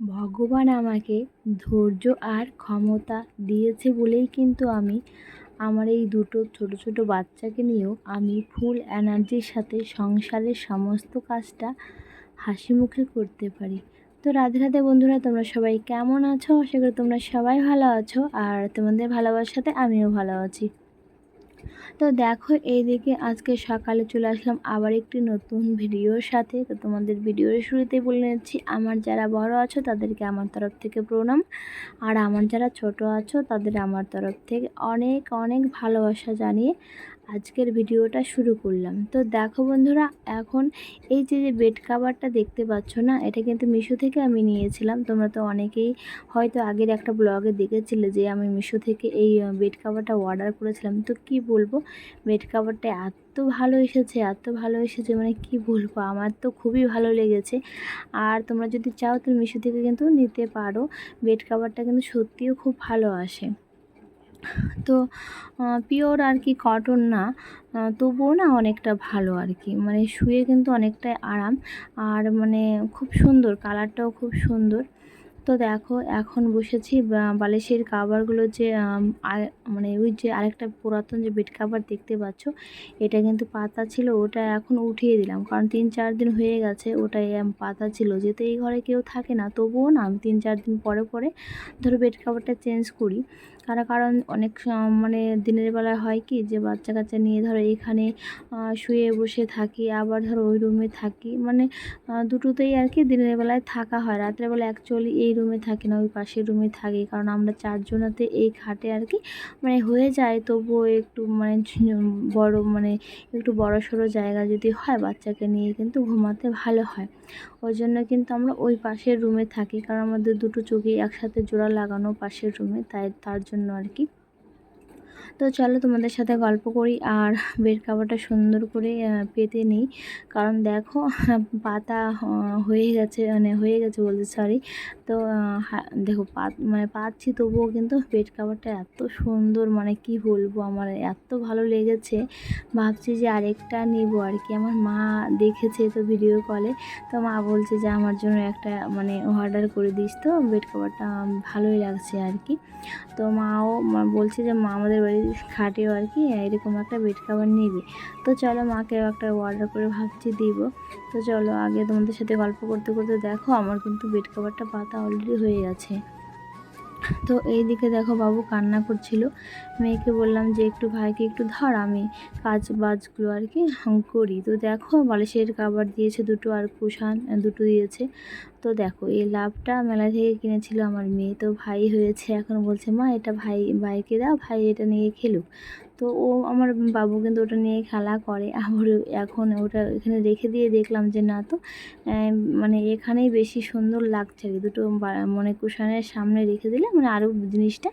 ভগবান আমাকে ধৈর্য আর ক্ষমতা দিয়েছে বলেই কিন্তু আমি আমার এই দুটো ছোটো ছোটো বাচ্চাকে নিয়েও আমি ফুল এনার্জির সাথে সংসারের সমস্ত কাজটা হাসি মুখে করতে পারি। তো রাধে রাধে বন্ধুরা, তোমরা সবাই কেমন আছো? আশা করি তোমরা সবাই ভালো আছো আর তোমাদের ভালোবাসাতে আমিও ভালো আছি। তো দেখো, এইদিকে আজকে সকালে চলে আসলাম আবার একটি নতুন ভিডিওর সাথে। তো তোমাদের ভিডিওর শুরুতে বলে নিচ্ছি, আমার যারা বড় আছো তাদেরকে আমার তরফ থেকে প্রণাম। আর আমার যারা ছোট আছো তাদের আমার তরফ থেকে অনেক অনেক ভালোবাসা জানিয়ে আজকের ভিডিওটা শুরু করলাম। তো দেখো বন্ধুরা, এখন এই যে যে বেড কাভারটা দেখতে পাচ্ছ না, এটা কিন্তু মিশো থেকে আমি নিয়েছিলাম। তোমরা তো অনেকেই হয়তো আগের একটা ব্লগে দেখেছিলে যে, আমি মিশো থেকে এই বেড কাভারটা অর্ডার করেছিলাম। তো কি বলব বেড কাভারটা এত ভালো এসেছে, এত ভালো এসেছে মানে কি বলব, আমার তো খুবই ভালো লেগেছে। আর তোমরা যদি চাও তো মিশো থেকে কিন্তু নিতে পারো। বেড কাভারটা কিন্তু সত্যিও খুব ভালো আসে। তো পিওর আর কি কটন না তবুও না অনেকটা ভালো আর কি। মানে শুয়ে কিন্তু অনেকটাই আরাম। আর মানে খুব সুন্দর, কালারটাও খুব সুন্দর। তো দেখো, এখন বসেছি বালিশের কাভারগুলো যে মানে ওই যে আরেকটা পুরাতন যে বেড কাভার দেখতে পাচ্ছ, এটা কিন্তু পাতা ছিল, ওটা এখন উঠিয়ে দিলাম। কারণ তিন চার দিন হয়ে গেছে, ওটাই পাতা ছিল। যেহেতু এই ঘরে কেউ থাকে না, তবুও না, আমি তিন চার দিন পরে পরে ধরো বেড কাভারটা চেঞ্জ করি। কারণ কারণ অনেক মানে দিনের বেলা হয় কি, যে বাচ্চা কাচ্চা নিয়ে ধরো এখানে শুয়ে বসে থাকি, আবার ধরো ওই রুমে থাকি মানে দুটোতেই আর কি দিনের বেলায় থাকা হয়। রাতের বেলা অ্যাকচুয়ালি এই রুমে থাকে না, ওই পাশের রুমে থাকি, কারণ আমরা চারজনাতে এই খাটে আর কি। মানে হয়ে যায়, তবুও একটু মানে বড় মানে একটু বড় সড়ো জায়গা যদি হয় বাচ্চাকে নিয়ে কিন্তু ঘুমাতে ভালো হয়। ওই জন্য কিন্তু আমরা ওই পাশের রুমে থাকি, কারণ আমাদের দুটো চোখে একসাথে জোড়া লাগানো পাশের রুমে তাই তার জন্য আর কি। তো চলো তোমাদের সাথে গল্প করি আর বেড কাভারটা সুন্দর করে পেতে নিই। কারণ দেখো, পাতা হয়ে গেছে মানে হয়ে গেছে বলতে সরি তো দেখো পা মানে পাচ্ছি তবুও কিন্তু বেড কাভারটা এত সুন্দর মানে কি বলব আমার, এত ভালো লেগেছে। ভাবছি যে আরেকটা নিব আর কি। আমার মা দেখেছে তো ভিডিও কলে তো মা বলছে যে আমার জন্য একটা মানে অর্ডার করে দিস তো বেড কাভারটা ভালোই লাগছে আর কি। তো মাও বলছে যে মা আমাদের খাটেও আর কি, এরকম একটা বেড কাভার নিবি। তো চলো মাকেও একটা অর্ডার করে ভাবছি দিব। তো চলো আগে তোমাদের সাথে গল্প করতে করতে দেখো, আমার কিন্তু বেড কাভারটা পাতা অলরেডি হয়ে গেছে। তো এই দিকে দেখো বাবু কান্না করছিল। মেয়েকে বললাম যে, একটু ভাইকে একটু ধর, আমি কাজ বাজগুলো আর কি করি। তো দেখো বালিশের কাবার দিয়েছে দুটো আর কুশান দুটো দিয়েছে। তো দেখো এই লাভটা মেলা থেকে কিনেছিল আমার মেয়ে। তো ভাই হয়েছে এখন বলছে, মা, এটা ভাই, ভাইকে দাও, ভাই এটা নিয়ে খেলুক। তো ও আমার বাবু কিন্তু ওটা নিয়ে খেলা করে। আবার এখন ওটা এখানে রেখে দিয়ে দেখলাম যে না তো মানে এখানেই বেশি সুন্দর লাগছে আর কি। দুটো মানে কুশানের সামনে রেখে দিলে মানে আরও জিনিসটা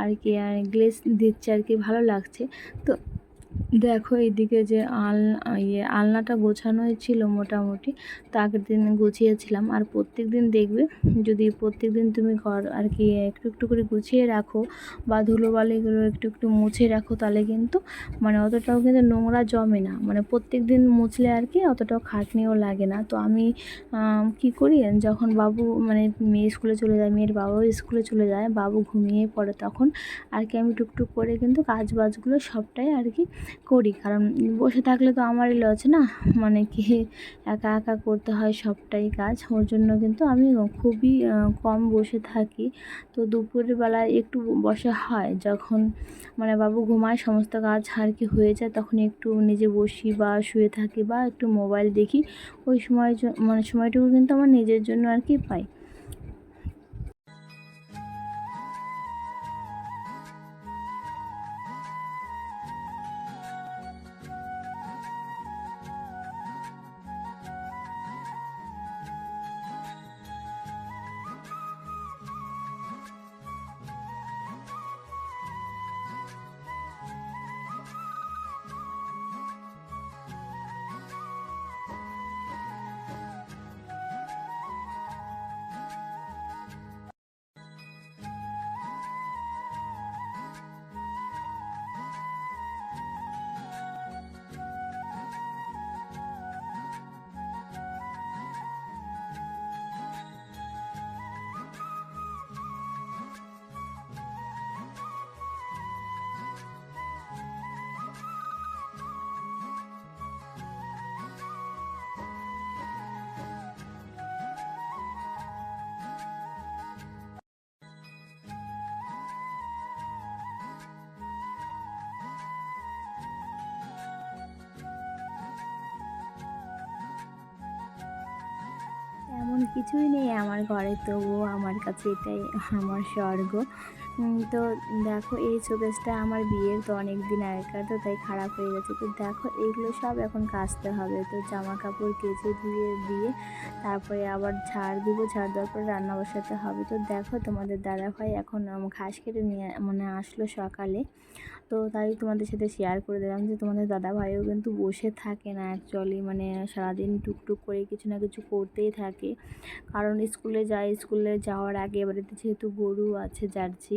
আর কি গ্লেস দিচ্ছে আর কি, ভালো লাগছে। তো দেখো এইদিকে যে আল ইয়ে আলনাটা গোছানোই ছিল মোটামুটি, তো আগের দিন গুছিয়েছিলাম। আর প্রত্যেক দিন দেখবে যদি প্রত্যেক দিন তুমি ঘর আর কি একটু একটু করে গুছিয়ে রাখো বা ধুলোবালিগুলো একটু একটু মুছে রাখো, তাহলে কিন্তু মানে অতটাও কিন্তু নোংরা জমে না। মানে প্রত্যেক দিন মুছলে আর কি অতটাও খাটনিও লাগে না। তো আমি কি করি? যখন বাবু মানে মেয়ে স্কুলে চলে যায়, মেয়ের বাবাও স্কুলে চলে যায়, বাবু ঘুমিয়ে পড়ে তখন আর কি আমি টুকটুক করে কিন্তু কাজ বাজগুলো সবটাই আর কি করি। কারণ বসে থাকলে তো আমারই লজ না? মানে কি একা একা করতে হয় সবটাই কাজ। ওর জন্য কিন্তু আমি খুবই কম বসে থাকি। তো দুপুরের বেলায় একটু বসে হয়। যখন মানে বাবু ঘুমায়, সমস্ত কাজ আর কি হয়ে যায়, তখন একটু নিজে বসি বা শুয়ে থাকি বা একটু মোবাইল দেখি। ওই সময় মানে সময়টুকু কিন্তু আমার নিজের জন্য আর কি পাই। কিছুই নেই আমার ঘরে তবুও আমার কাছে এটাই আমার স্বর্গ। তো দেখো, এই শোকেসটা আমার বিয়ের তো অনেক দিন আগেকার, তো তাই খারাপ হয়ে গেছে। তো দেখো এইগুলো সব এখন কাচতে হবে। তো জামা কাপড় কেচে দিয়ে দিয়ে তারপরে আবার ঝাড় দিব ঝাড় দেওয়ার পরে রান্না বসাতে হবে। তো দেখো, তোমাদের দাদা ভাই এখন ঘাস কেটে নিয়ে মানে আসলো সকালে। তো তাই তোমাদের সাথে শেয়ার করে দিলাম যে তোমাদের দাদা ভাইও কিন্তু বসে থাকে না অ্যাকচুয়ালি মানে সারাদিন টুকটুক করে কিছু না কিছু করতেই থাকে। কারণ স্কুলে যায়, স্কুলে যাওয়ার আগে এবারে যেহেতু গরু আছে, জার্সি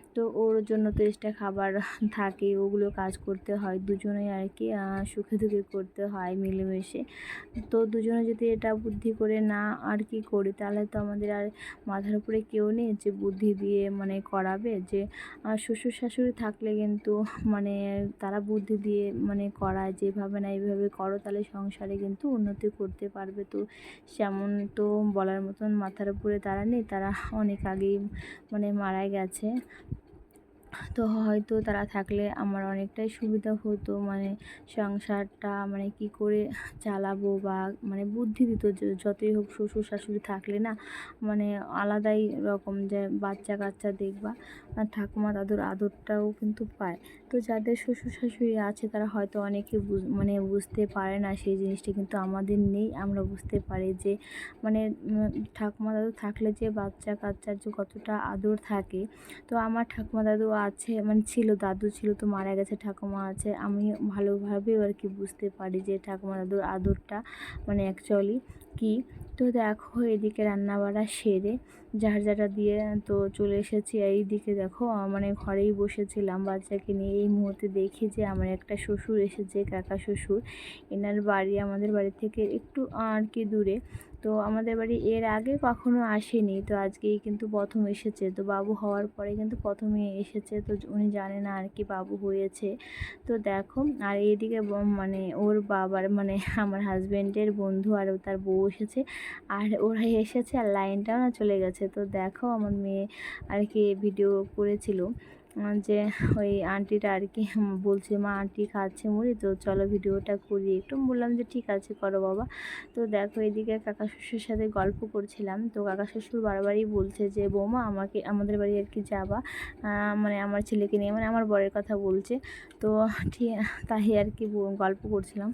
তো ওর জন্য তো এক্সট্রা খাবার থাকে, ওগুলো কাজ করতে হয়। দুজনেই আর কি সুখে দুঃখে করতে হয় মিলেমিশে। তো দুজনে যদি এটা বুদ্ধি করে না আর কি করি, তাহলে তো আমাদের আর মাথার উপরে কেউ নেই যে বুদ্ধি দিয়ে মানে করাবে যে শ্বশুর শাশুড়ি থাকলে কিন্তু মানে তারা বুদ্ধি দিয়ে মানে করায় যেভাবে না এইভাবে করো, তাহলে সংসারে কিন্তু উন্নতি করতে পারবে। তো সেমন তো বলার মতন মাথার উপরে তারা নেই, তারা অনেক আগেই মানে মারা গেছে। তো হয়তো তারা থাকলে আমার অনেকটাই সুবিধা হতো মানে সংসারটা মানে কি করে চালাবো বা মানে বুদ্ধি দিত যতই হোক শ্বশুর শাশুড়ি থাকলে না মানে আলাদাই রকম যে বাচ্চা কাচ্চা দেখবা, আর ঠাকুমা দাদুর আদরটাও কিন্তু পায়। তো যাদের শ্বশুর শাশুড়ি আছে তারা হয়তো অনেকে মানে বুঝতে পারে না সেই জিনিসটা কিন্তু আমাদের নেই, আমরা বুঝতে পারি যে মানে ঠাকুমা দাদু থাকলে যে বাচ্চা কাচ্চার যে কতটা আদর থাকে, তো আমার ঠাকুমা দাদু আছে মানে ছিল, দাদু ছিল তো মারা গেছে, ঠাকুমা আছে। আমি ভালোভাবেও আর কি বুঝতে পারি যে ঠাকুমা দাদুর আদরটা মানে অ্যাকচুয়ালি কি? তো দেখো, এদিকে রান্নাবাড়া সেরে ঝাড়ঝাড়া দিয়ে, তো চলে এসেছি। এই দিকে দেখো মানে ঘরেই বসেছিলাম বাচ্চাকে নিয়ে। এই মুহূর্তে দেখি যে আমার একটা শ্বশুর এসেছে, কাকা শ্বশুর। এনার বাড়ি আমাদের বাড়ি থেকে একটু আর কি দূরে। তো আমাদের বাড়ি এর আগে কখনো আসেনি। তো আজকেই কিন্তু প্রথম এসেছে। তো বাবু হওয়ার পরে কিন্তু প্রথমে এসেছে। তো উনি জানে না আর কি বাবু হয়েছে। তো দেখো, আর এইদিকে মানে ওর বাবার মানে আমার হাজব্যান্ডের বন্ধু আর তার বউ এসেছে। আর ওরা এসেছে আর লাইনটাও না চলে গেছে। তো দেখো আমার মেয়ে আর কি ভিডিও করেছিল। যে ওই আন্টিটা আর কি বলছে, মা আন্টি খাচ্ছে মুড়ি, তো চলো ভিডিওটা করি। একটু বললাম যে, ঠিক আছে, করো বাবা। তো দেখো এদিকে কাকা শ্বশুরের সাথে গল্প করছিলাম। তো কাকা শ্বশুর বারবারই বলছে যে, বৌমা, আমাকে, আমাদের বাড়ি আর কি যাবা। মানে আমার ছেলেকে নিয়ে মানে আমার বরের কথা বলছে। তো ঠিক তাই আর কি গল্প করছিলাম।